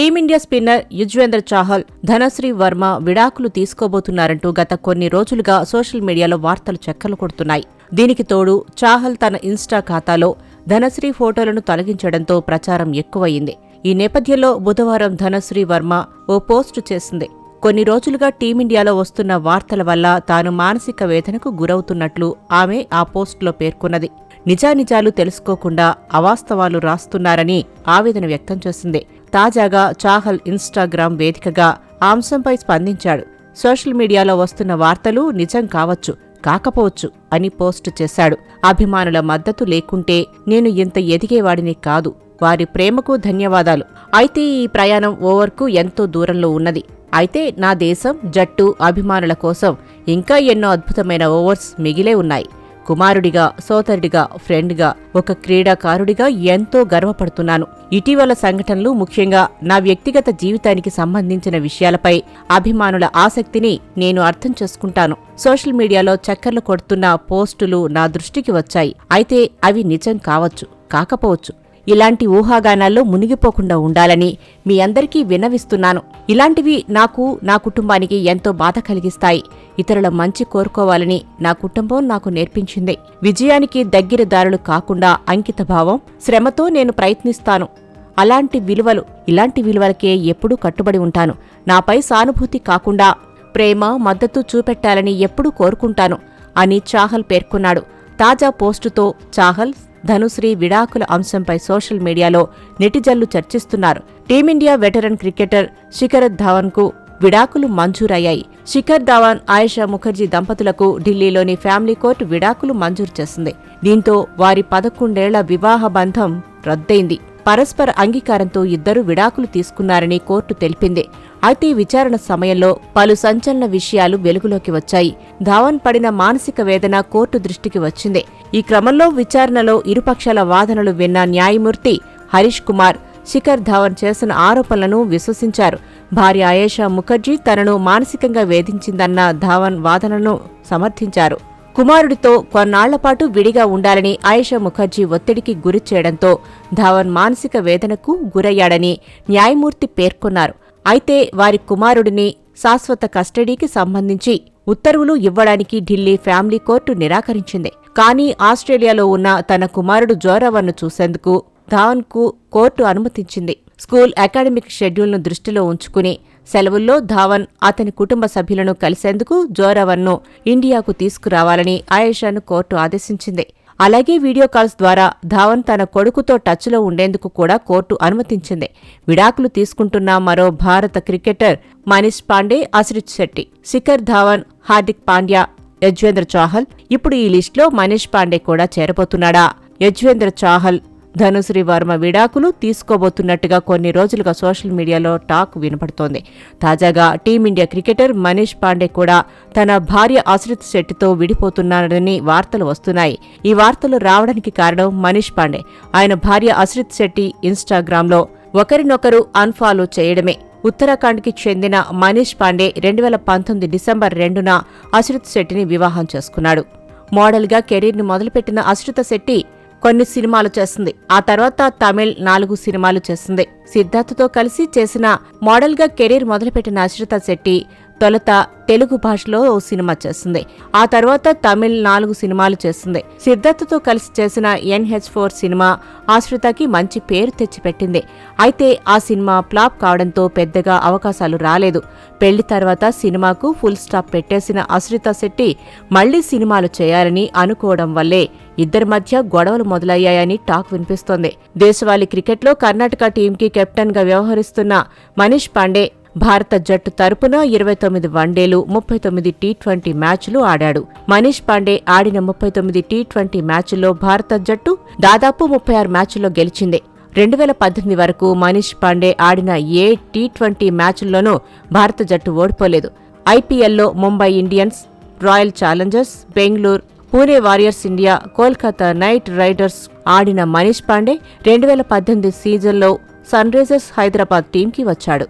Team India spinner Yuzvendra Chahal Dhanashree Verma విడాకులు తీసుకోబోతున్నారంటూ గత కొన్ని రోజులుగా సోషల్ మీడియాలో వార్తలు చెక్కలు కొడుతున్నాయి. దీనికి తోడు చాహల్ తన ఇన్స్టా ఖాతాలో ధనశ్రీ ఫోటోలను తొలగించడంతో ప్రచారం ఎక్కువయింది ఈ నేపథ్యంలో బుధవారం ధనశ్రీ వర్మ ఓ పోస్టు చేసింది. కొన్ని రోజులుగా టీమిండియాలో వస్తున్న వార్తల వల్ల తాను మానసిక వేదనకు గురవుతున్నట్లు ఆమె ఆ పోస్టులో పేర్కొన్నది. నిజానిజాలు తెలుసుకోకుండా అవాస్తవాలు రాస్తున్నారని ఆవేదన వ్యక్తం చేసింది. తాజాగా చాహల్ ఇన్స్టాగ్రామ్ వేదికగా ఆ అంశంపై స్పందించాడు. సోషల్ మీడియాలో వస్తున్న వార్తలు నిజం కావచ్చు కాకపోవచ్చు అని పోస్టు చేశాడు. అభిమానుల మద్దతు లేకుంటే నేను ఇంత ఎదిగేవాడిని కాదు. వారి ప్రేమకు ధన్యవాదాలు. అయితే ఈ ప్రయాణం ఓవర్కు ఎంతో దూరంలో ఉన్నది. అయితే నా దేశం జట్టు అభిమానుల కోసం ఇంకా ఎన్నో అద్భుతమైన ఓవర్స్ మిగిలే ఉన్నాయి. కుమారుడిగా సోదరుడిగా ఫ్రెండ్గా ఒక క్రీడాకారుడిగా ఎంతో గర్వపడుతున్నాను. ఇటీవల సంఘటనలు ముఖ్యంగా నా వ్యక్తిగత జీవితానికి సంబంధించిన విషయాలపై అభిమానుల ఆసక్తిని నేను అర్థం చేసుకుంటాను. సోషల్ మీడియాలో చక్కర్లు కొడుతున్న పోస్టులు నా దృష్టికి వచ్చాయి. అయితే అవి నిజం కావచ్చు కాకపోవచ్చు. ఇలాంటి ఊహాగానాల్లో మునిగిపోకుండా ఉండాలని మీ అందరికీ విన్నవిస్తున్నాను ఇలాంటివి నాకు నా కుటుంబానికి ఎంతో బాధ కలిగిస్తాయి. ఇతరుల మంచి కోరుకోవాలని నా కుటుంబం నాకు నేర్పించింది. విజయానికి దగ్గరదారులు కాకుండా అంకితభావం శ్రమతో నేను ప్రయత్నిస్తాను. అలాంటి విలువలు ఇలాంటి విలువలకే ఎప్పుడూ కట్టుబడి ఉంటాను. నాపై సానుభూతి కాకుండా ప్రేమ మద్దతు చూపెట్టాలని ఎప్పుడూ కోరుకుంటాను అని చాహల్ పేర్కొన్నాడు. తాజా పోస్టుతో చాహల్ ధనుశ్రీ విడాకుల అంశంపై సోషల్ మీడియాలో నెటిజన్లు చర్చిస్తున్నారు. Team India veteran cricketer Shikhar ధవన్కు విడాకులు మంజూరయ్యాయి. శిఖర్ ధవన్ ఆయేషా ముఖర్జీ దంపతులకు ఢిల్లీలోని ఫ్యామిలీ కోర్టు విడాకులు మంజూరు చేసింది. దీంతో వారి పదకొండేళ్ళ వివాహ బంధం రద్దయింది. పరస్పర అంగీకారంతో ఇద్దరు విడాకులు తీసుకున్నారని కోర్టు తెలిపింది. అయితే విచారణ సమయంలో పలు సంచలన విషయాలు వెలుగులోకి వచ్చాయి. ధావన్ పడిన మానసిక వేదన కోర్టు దృష్టికి వచ్చింది. ఈ క్రమంలో విచారణలో ఇరుపక్షాల వాదనలు విన్న న్యాయమూర్తి హరీష్ కుమార్ శిఖర్ ధావన్ చేసిన ఆరోపణలను విశ్వసించారు. భార్య ఆయేషా ముఖర్జీ తనను మానసికంగా వేధించిందన్న ధావన్ వాదనను సమర్థించారు. కుమారుడితో కొన్నాళ్ళపాటు విడిగా ఉండాలని ఆయేషా ముఖర్జీ ఒత్తిడికి గురి చేయడంతో ధావన్ మానసిక వేదనకు గురయ్యాడని న్యాయమూర్తి పేర్కొన్నారు. అయితే వారి కుమారుడిని శాశ్వత కస్టడీకి సంబంధించి ఉత్తర్వులు ఇవ్వడానికి ఢిల్లీ ఫ్యామిలీ కోర్టు నిరాకరించింది. కానీ ఆస్ట్రేలియాలో ఉన్న తన కుమారుడు జోరావర్ను చూసేందుకు ధావన్కు కోర్టు అనుమతించింది. స్కూల్ అకాడమిక్ షెడ్యూల్ను దృష్టిలో ఉంచుకుని సెలవుల్లో ధావన్ అతని కుటుంబ సభ్యులను కలిసేందుకు జోరావర్ను ఇండియాకు తీసుకురావాలని ఆయేషాను కోర్టు ఆదేశించింది. అలాగే వీడియో కాల్స్ ద్వారా ధావన్ తన కొడుకుతో టచ్లో ఉండేందుకు కూడా కోర్టు అనుమతించింది. విడాకులు తీసుకుంటున్న మరో భారత క్రికెటర్ మనీష్ పాండే అశ్రిత్ శెట్టి శిఖర్ ధావన్ హార్దిక్ పాండ్యా యజ్వేంద్ర చాహల్ ఇప్పుడు ఈ లిస్టులో మనీష్ పాండే కూడా చేరబోతున్నాడా? యజ్వేంద్ర చాహల్ ధనుశ్రీ వర్మ విడాకులు తీసుకోబోతున్నట్టుగా కొన్ని రోజులుగా సోషల్ మీడియాలో టాక్ వినపడుతోంది. తాజాగా టీమిండియా క్రికెటర్ మనీష్ పాండే కూడా తన భార్య ఆశ్రిత్ శెట్టితో విడిపోతున్నారని వార్తలు వస్తున్నాయి. ఈ వార్తలు రావడానికి కారణం మనీష్ పాండే. ఆయన భార్య అశ్రిత్ శెట్టి ఇన్స్టాగ్రామ్లో ఒకరినొకరు అన్ఫాలో చేయడమే. ఉత్తరాఖండ్కి చెందిన మనీష్ పాండే రెండు వేల పంతొమ్మిది డిసెంబర్ రెండున అశ్రిత్ శెట్టిని వివాహం చేసుకున్నాడు. మోడల్గా కెరీర్ని మొదలుపెట్టిన అశ్రిత శెట్టి కొన్ని సినిమాలు చేస్తుంది. ఆ తర్వాత తమిళ్ నాలుగు సినిమాలు చేస్తుంది. సిద్ధార్థతో కలిసి చేసిన మోడల్గా కెరీర్ మొదలుపెట్టిన అశ్రిత శెట్టి తొలుత తెలుగు భాషలో ఓ సినిమా చేస్తుంది. ఆ తర్వాత తమిళ్ నాలుగు సినిమాలు చేస్తుంది. సిద్ధార్థతో కలిసి చేసిన ఎన్హెచ్ ఫోర్ సినిమా ఆశ్రితకి మంచి పేరు తెచ్చిపెట్టింది. అయితే ఆ సినిమా ఫ్లాప్ కావడంతో పెద్దగా అవకాశాలు రాలేదు. పెళ్ళి తర్వాత సినిమాకు ఫుల్ స్టాప్ పెట్టేసిన అశ్రిత శెట్టి మళ్ళీ సినిమాలు చేయాలని అనుకోవడం వల్లే ఇద్దరి మధ్య గొడవలు మొదలయ్యాయని టాక్ వినిపిస్తోంది. దేశవాళీ క్రికెట్లో కర్ణాటక టీంకి కెప్టెన్గా వ్యవహరిస్తున్న మనీష్ పాండే భారత జట్టు తరపున ఇరవై తొమ్మిది వన్డేలు ముప్పై తొమ్మిది టీ ట్వంటీ మ్యాచ్లు ఆడాడు. మనీష్ పాండే ఆడిన ముప్పై తొమ్మిది టీ ట్వంటీ మ్యాచ్ల్లో భారత జట్టు దాదాపు ముప్పై ఆరు మ్యాచ్ల్లో గెలిచింది. రెండు వేల పద్దెనిమిది వరకు మనీష్ పాండే ఆడిన ఏ టీ ట్వంటీ మ్యాచ్ల్లోనూ భారత జట్టు ఓడిపోలేదు. ఐపీఎల్లో Mumbai Indians Royal Challengers Bengaluru Pune Warriors India Kolkata Knight Riders ఆడిన మనీష్ పాండే రెండు వేల పద్దెనిమిది సీజన్లో సన్ రైజర్స్ హైదరాబాద్ టీంకి వచ్చాడు.